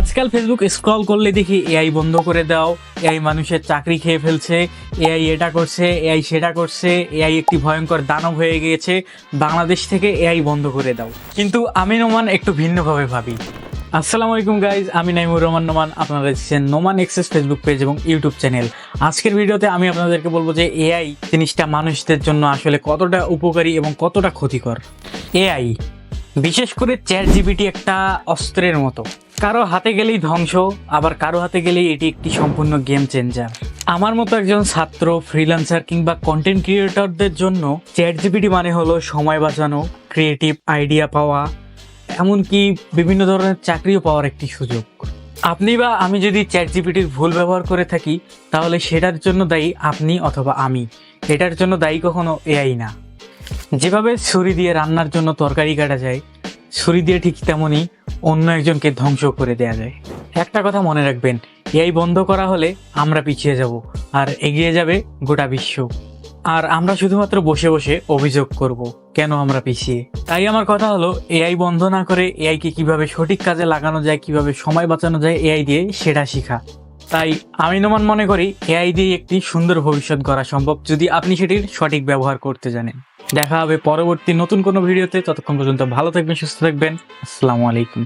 আজকাল Facebook scroll করলে দেখি এআই বন্ধ করে দাও এআই মানুষের চাকরি খেয়ে ফেলছে এআই এটা করছে এআই সেটা করছে এআই একটি ভয়ঙ্কর দানব হয়ে গিয়েছে, বাংলাদেশ থেকে এআই বন্ধ করে দাও। কিন্তু আমি নোমান একটু ভিন্নভাবে ভাবি। আসসালামু আলাইকুম গাইজ আমি নাইমুর রহমান নোমান, আপনারা দেখছেন নোমান এক্সেস ফেসবুক পেজ এবং ইউটিউব চ্যানেল আজকের ভিডিওতে আমি আপনাদেরকে বলব যে এআই জিনিসটা মানুষদের জন্য আসলে কতটা উপকারী এবং কতটা ক্ষতিকর। এআই বিশেষ করে চ্যাট জিপিটি একটা অস্ত্রের মতো। কারও হাতে গেলেই ধ্বংস, আবার কারও হাতে গেলেই এটি একটি সম্পূর্ণ গেম চেঞ্জার আমার মতো একজন ছাত্র ফ্রিল্যান্সার কিংবা কন্টেন্ট ক্রিয়েটরদের জন্য চ্যাট জিপিটি মানে হলো সময় বাঁচানো ক্রিয়েটিভ আইডিয়া পাওয়া, এমনকি বিভিন্ন ধরনের চাকরিও পাওয়ার একটি সুযোগ। আপনি বা আমি যদি চ্যাট জিপিটির ভুল ব্যবহার করে থাকি, তাহলে সেটার জন্য দায়ী আপনি অথবা আমি। এটার জন্য দায়ী কখনো এআই না। যেভাবে ছুরি দিয়ে রান্নার জন্য তরকারি কাটা যায়, ছুরি দিয়ে ঠিক তেমনই অন্য একজনকে ধ্বংস করে দেয়া যায়। একটা কথা মনে রাখবেন এআই বন্ধ করা হলে আমরা পিছিয়ে যাব, আর এগিয়ে যাবে গোটা বিশ্ব। আর আমরা শুধুমাত্র বসে বসে অভিযোগ করব, কেন আমরা পিছিয়ে? তাই আমার কথা হলো, এআই বন্ধ না করে এআইকে কীভাবে সঠিক কাজে লাগানো যায়, কীভাবে সময় বাঁচানো যায়, এআই দিয়ে সেটা শেখা। তাই আমি নোমান মনে করি, এআই দিয়ে একটি সুন্দর ভবিষ্যৎ গড়া সম্ভব, যদি আপনি সেটির সঠিক ব্যবহার করতে জানেন। দেখা হবে পরবর্তী নতুন কোনো ভিডিওতে। ততক্ষণ পর্যন্ত ভালো থাকবেন সুস্থ থাকবেন। আসসালামু আলাইকুম।